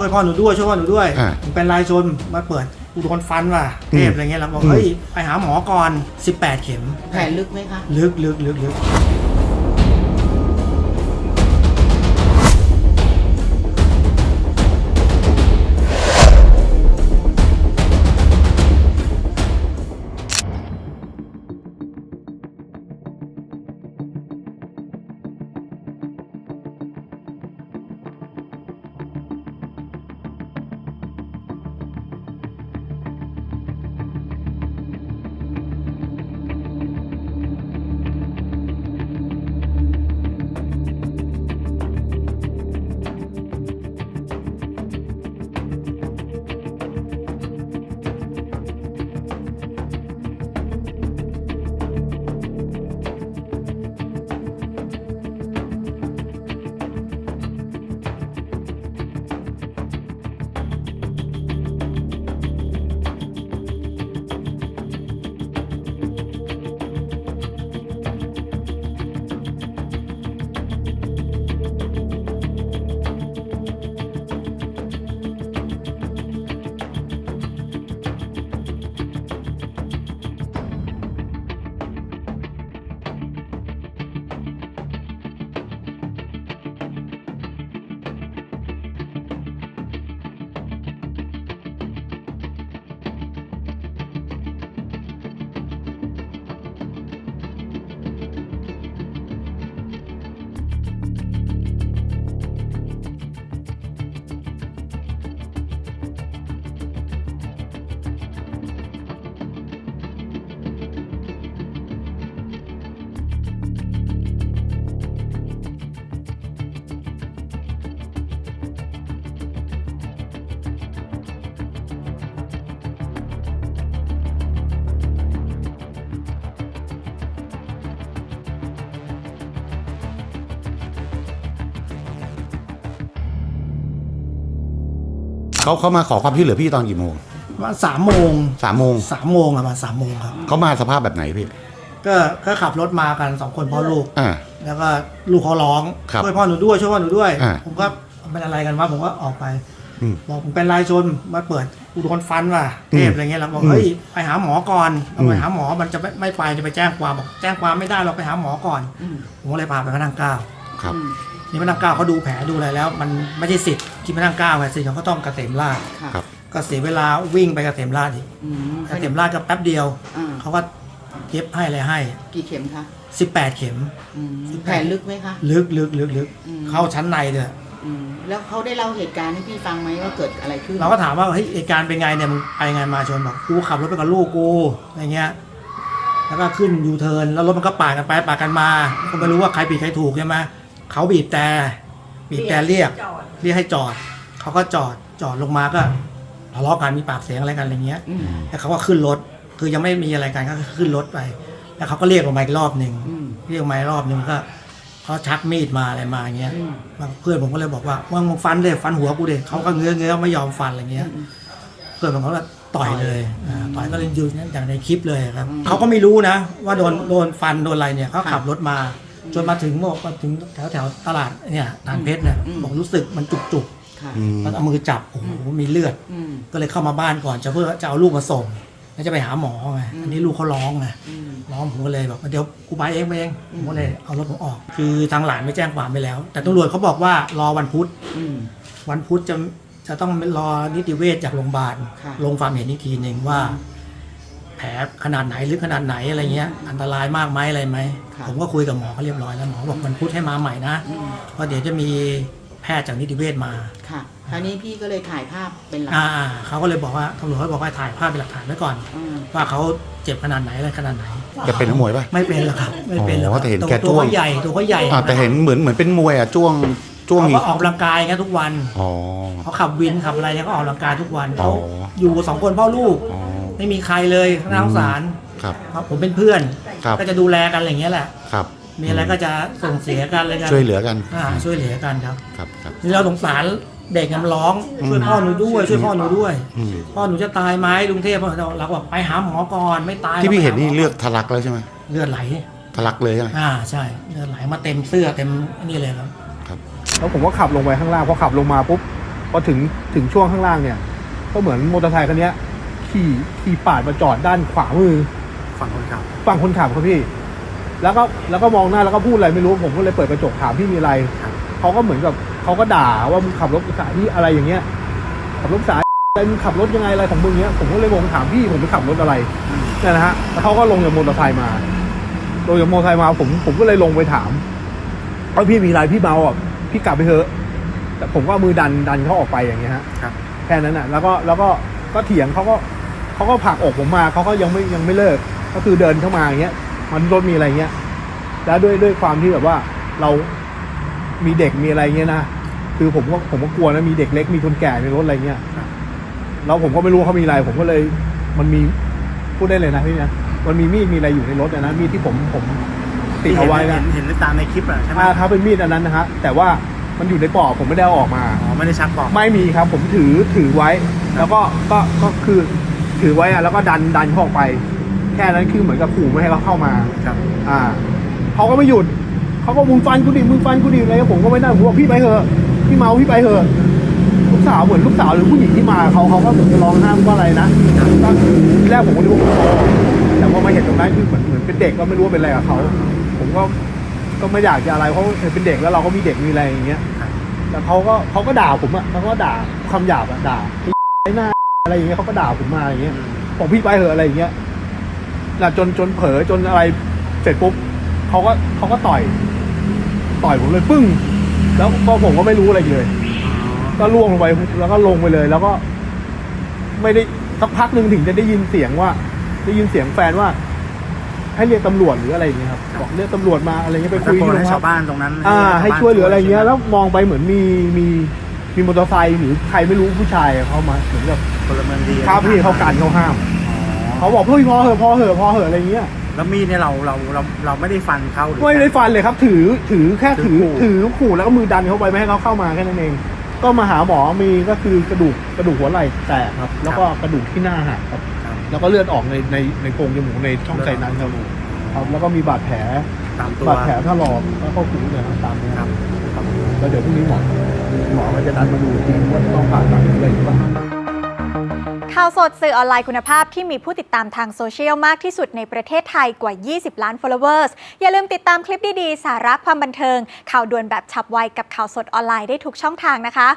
ช่วยพ่อหนูด้วยช่วยพ่อหนูด้วยอ่าผมเป็นรายชนมาเปิดกูโดนฟันว่ะอืมเทพอะไรเงี้ยเราบอกอืม เฮ้ยไปหาหมอก่อน 18 เข็มแผลลึกไหมคะ ลึกลึกลึกลึก เขาเขามาขอความช่วยเหลือพี่ตอนกี่โมงว่าสามโมงสามโมงสามโมงอะมาสามโมงครับ เขามาสภาพแบบไหนพี่ ก็ก็ขับรถมากันสองคนพ่อลูก อ่า แล้วก็ลูกเขาร้องครับช่วยพ่อหนูด้วยช่วยพ่อหนูด้วย อ่าผมก็เป็นอะไรกันวะผมก็ออกไปอืมบอกผมเป็นรายชนมาเปิดกูโดนฟันว่ะอืมเทพอะไรเงี้ยเราบอกอืมเฮ้ยไปหาหมอก่อนเอาไปอืม หาหมอมันจะไม่ไม่ไปจะไปแจ้งความบอกแจ้งความไม่ได้เราไปหาหมอก่อนอืมผมก็เลยพาไปพระนั่งเกล้าครับ อืม นี่พระนั่งเกล้าเขาดูแผลดูอะไรแล้ว มันไม่ใช่สิทธิ์ที่พระนั่งเกล้าไงสิทธิ์เขาก็ต้องเกษมราชค่ะครับ ก็เสียเวลาวิ่งไปเกษมราชอีกอืมเกษมราชก็แป๊บเดียว อ่าเขาก็เย็บให้อะไรให้ กี่เข็มคะ18 เข็ม อืมแผลลึกไหมคะ ลึกลึกลึกลึกอืม เข้าชั้นในเลย อืมแล้วเขาได้เล่าเหตุการณ์ให้พี่ฟังไหมว่าเกิดอะไรขึ้นเราก็ถามว่าเฮ้ยเหตุการณ์เป็นไงเนี่ยมึงไปไงมาชนบอกกูขับรถไปกับลูกกูอะไรเงี้ย แล้วก็ขึ้นยูเทิร์นแล้วรถมันก็ปาดกันไปปาดกันมาก็ไม่รู้ว่าใครผิดใครถูกใช่ไหม เขาบีบแต่บีบแต่เรียกเรียกให้จอด เขาก็จอดจอดลงมาก็ทะเลาะกันมีปากเสียงอะไรกันอะไรเงี้ย อืมแล้วเขาก็ขึ้นรถ คือยังไม่มีอะไรกันก็ขึ้นรถไป แล้วเขาก็เรียกลงมาอีกรอบหนึ่ง อืม เรียกมาอีกรอบหนึ่งก็เขาชักมีดมาอะไรมาอย่างเงี้ยอืม เพื่อนผมก็เลยบอกว่าว่ามึงฟันเลยฟันหัวกูเด็เขาก็เงื้อเงื้อไม่ยอมฟันอะไรเงี้ยอืมเพื่อนผมเขาก็ต่อยเลยอ่าต่อยก็เลยยืนอย่างในคลิปเลยครับอืมเขาก็ไม่รู้นะ ว่าโดนโดนฟันโดนอะไรเนี่ยเขาค่ะขับรถมา จนมาถึงบอกมาถึงแถวแถวตลาดเนี่ยตานเพชรเนี่ยอืม บอกรู้สึกมันจุกจุกค่ะ อืม ๆมันเอามือจับโอ้โหมีเลือด อืม ก็เลยเข้ามาบ้านก่อนจะเพื่อจะเอาลูกมาส่งแล้วจะไปหาหมอไงอืมอันนี้ลูกเขาร้องไงอืม ร้องผมก็เลยบอกว่าเดี๋ยวกูไปเองไปเองอืผมมก็เลยเอารถผมออก คือทางหลานไม่แจ้งความไปแล้ว แต่ตำรวจเขาบอกว่ารอวันพุธ อืม วันพุธจะจะต้องรอนิติเวชจากโรงพยาบาลค่ะ ลงความเห็นอีกทีหนึ่งว่า แผลขนาดไหนหรือขนาดไหนอะไรเงี้ย อันตรายมากไหมอะไรไหมค่ะผมก็คุยกับหมอเขาเรียบร้อยแล้วหมอบอกวันพุธให้มาใหม่นะอืมเพราะเดี๋ยวจะมีแพทย์จากนิติเวชมาค่ะคราวนี้พี่ก็เลยถ่ายภาพเป็นหลักอ่าเขาก็เลยบอกว่าตำรวจเขาบอกว่าถ่ายภาพเป็นหลักฐานไว้ก่อน อืมว่าเขาเจ็บขนาดไหนอะไรขนาดไหน จะเป็นนักมวยป่ะ ไม่เป็นหรอกครับ ไม่เป็นหรอกอ๋คอรับแต่เห็นตัวแกตัวจ้วง เขาใหญ่ตัวเขาใหญ่อ่าแต่เห็นเหมือนเหมือนเป็นมวยอะจ้วงจ้วงเขาอีก็กออกกำลังกายกันทุกวัน อ๋อ เขาขับวินขับอะไรเนี่ยเขาออกกำลังกายทุกวันอ๋อ เขาอยู่สองคนพ่อลูก อ๋อ ไม่มีใครเลยน่าสงสารครับ ครับผมเป็นเพื่อน ครับ ก็จะดูแลกันอะไรอย่างเงี้ยแหละ ครับมีอะไรก็จะส่งเสียกันอะไรกันช่วยเหลือกันอ่าช่วยเหลือกันครับ ครับครับ นี่เราสงสารเด็กมันร้องอืมช่วยพ่อหนูด้วยช่วยพ่อหนูด้วย อืม พ่อหนูจะตายไหมกรุงเทพเราเราก็บอกไปหาหมอก่อนไม่ตายที่พี่เห็นนี่ราไปาเลือดทะลักแล้วใช่ไหมเลือดไหล ทะลักเลยใช่ไหมอ่าใช่เลือดไหลมาเต็มเสื้อเต็มนี่เลยครับ ครับ แล้วผมก็ขับลงไปข้างล่างพอขับลงมาปุ๊บพอถึงถึงช่วงข้างล่างเนี่ย ก็เหมือนมอเตอร์ไซค์คันเนี้ย ขี่ขี่ปาดมาจอดด้านขวามือ ฝั่งคนขับ ฝั่งคนขับครับพี่ แล้วก็แล้วก็มองหน้าแล้วก็พูดอะไรไม่รู้ผมก็เลยเปิดกระจกถามพี่มีอะไรครับเขาก็เหมือนกับเขาก็ด่าว่ามึงขับรถสายที่อะไรอย่างเงี้ย ขับรถสายอะไรมึงขับรถยังไงอะไรของมึงเนี้ยผมก็เลยงงถามพี่ผมไปขับรถอะไรเนี่ยนะฮะแล้วเขาก็ลงจากมอเตอร์ไซค์มาลงจากมอเตอร์ไซค์มาผมผมก็เลยลงไปถามว่าพี่มีอะไรพี่เมาอะพี่กลับไปเถอะแต่ผมก็เอามือดันดันเขาออกไปอย่างเงี้ยฮะครับแค่นั้นอะ แล้วก็แล้วก็ก็เถียงเขาก็ เขาก็ผลักอกผมมาเขาก็ยังไม่ยังไม่เลิก ก็คือเดินเข้ามาอย่างเงี้ย มันรถมีอะไรเงี้ย แล้วด้วยด้วยความที่แบบว่าเรามีเด็กมีอะไรเงี้ยนะคือผมก็ผมก็กลัวนะมีเด็กเล็กมีคนแก่ในรถอะไรเงี้ยครับแล้วผมก็ไม่รู้เขามีอะไร ผมก็เลยมันมีพูดได้เลยนะพี่นะมันมีมีดมีอะไรอยู่ในรถอะนะมีดที่ผมผมติดเอาไว้เห็นะนเห็นตามในคลิปอะใช่ไหมถ้าถ้าเป็นมีดอันนั้นนะฮะแต่ว่ามันอยู่ในปลอกผมไม่ได้เอาออกมาอ๋อไม่ได้ชักบอกไม่มีครับ ผมถือถือไว้ แล้วก็ก็ก็คือ ถือไว้อะแล้วก็ดันดันเขาออกไป แค่นั้นคือเหมือนกับขู่ไม่ให้เขาเข้ามาครับ อ่าเขาก็ไม่หยุดเขาก็มึงฟันกูดิมึงฟันกูดิอะไรก็ผมก็ไม่ได้ผมบอกพี่ไปเถอะพี่เมาพี่ไปเถอะลูกสาวเหมือนลูกสาวหรือผู้หญิงที่มาเขาเขาก็เหมือนจะร้องห้ามว่าอะไรนะก็ทีแรกผมก็นึกว่าเขาแต่พอมาเห็นตรงนั้นคือเหมือนเหมือนเป็นเด็กก็ไม่รู้ว่าเป็นอะไรกับเขาผมก็ก็ไม่อยากจะอะไรเพราะเห็นเป็นเด็กแล้วเราก็มีเด็กมีอะไรอย่างเงี้ยครับแต่เขาก็เขาก็ด่าผมอะเขาก็ด่าคำหยาบอะด่าไอ้หน้า อะไรอย่างเงี้ยเขาก็ด่าผมมาอย่างเงี้ยบอกพี่ไปเถอะอะไรอย่างเงี้ยแล้วจนจนเผลอจนอะไรเสร็จปุ๊บเขาก็เขาก็ต่อย ต่อยผมเลยปึ้ง แล้วก็ผมก็ไม่รู้อะไรเลย ก็ล่วงลงไปแล้วก็ลงไปเลย แล้วก็ ไม่ได้สักพักหนึ่งถึงจะได้ยินเสียงว่า ได้ยินเสียงแฟนว่า ให้เรียกตำรวจหรืออะไรอย่างเงี้ยครับบอกเรียกตำรวจมาอะไรเงี้ยไปตะคุยโกที่นโรงให้พัชากวบ้านตรงนั้น อ่า ให้ชาวบ้านช่วยเหลืออะไรเงี้ยช่แล้วมองไปเหมือนมีมี มีมอเตอร์ไซค์หรือใครไม่รู้ผู้ชายเข้ามาเหมือนกับพลเมืองดีข้าพี่เขากันเขาห้ามอ๋อเขาบอกเฮ้ยพอเหอะพอเหอะพอเหอะอะไรเงี้ยแล้วมีดเนี่ยเราเราเราเราไม่ได้ฟันเขาหรือไม่ได้ฟันเลยครับ ถือถือแค่ถือถืถืออขู่ขู่แล้วก็มือดันเข้าไปไม่ให้เขาเข้ามาแค่นั้นเอง ก็มาหาหมอมีก็คือกระดูกกระดูกหัวไหล่แตกครับ แล้วก็กระดูกที่หน้าหักครับครับแล้วก็เลือดออกในในในโพรงจมูกในช่องไส้นั้นครับครับแล้วก็มีบาดแผล ตามตัวบาดแผลถลอกแล้วก็ขุ่นเนี่ยครับตามเนี้ยครับครับแล้วเดี๋ยวพรุ่งนี้หมอหมอก็จะนัดมาดูอีกทีว่าต้องผ่าตัดหรืออะไรหรือเปล่าข่าวสดสื่อออนไลน์คุณภาพที่มีผู้ติดตามทางโซเชียลมากที่สุดในประเทศไทยกว่า 20 ล้าน followers อย่าลืมติดตามคลิปดี ๆ สาระความบันเทิง ข่าวด่วนแบบฉับไวกับข่าวสดออนไลน์ได้ทุกช่องทางนะคะ